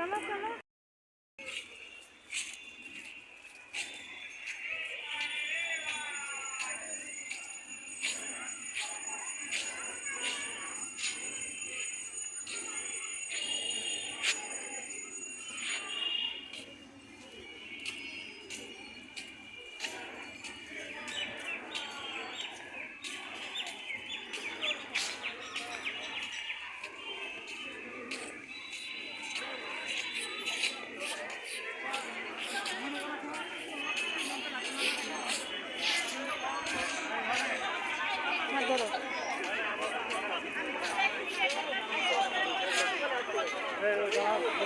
चलो चलो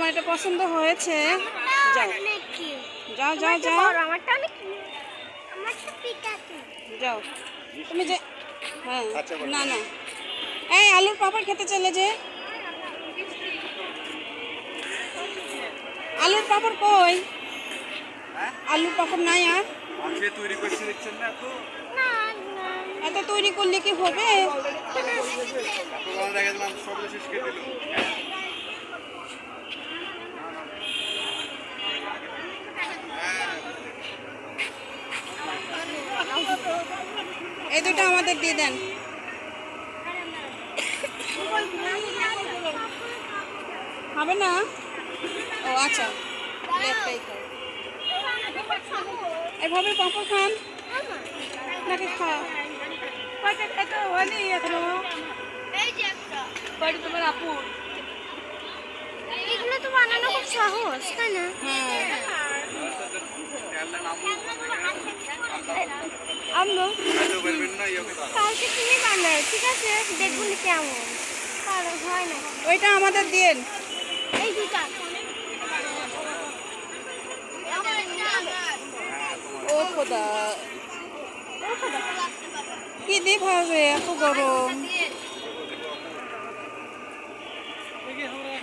তোমার এটা পছন্দ হয়েছে। যাও। যাও যাও যাও। যাও। তুমি যে হ্যাঁ না না। এই আলুর পাপড় খেতে চলে যে আলুর পাপড় কই? আলুর পাপড় নাই আর? তৈরি করছে দেখছেন এত? না, না। এত তৈরি করলে কি হবে? এই দুটো আমাদের দিয়ে দেন। হবে না? ও আচ্ছা। লেফটাই খাও। এভাবে পাপড় খান। নাকি খা? কয়টা এত হয়নি এখনও এই যে একটা। কয়টা তোমার আপু। এগুলো তো বানানো খুব সহজ তাই না? হ্যাঁ। আম্মু কালকে তুমি বানাও ঠিক আছে? দেখব নি কেমন হয় না। ওইটা আমাদের দিন। এই দুটা ও খোদা। কি দিয়ে খাবে এত গরম। দেন ধরেন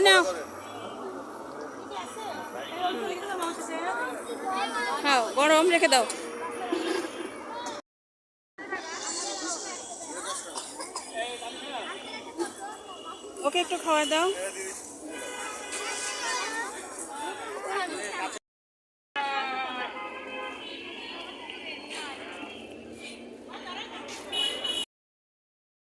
নাও। খাও গরম রেখে দাও। ওকে একটু খাওয়া দাও।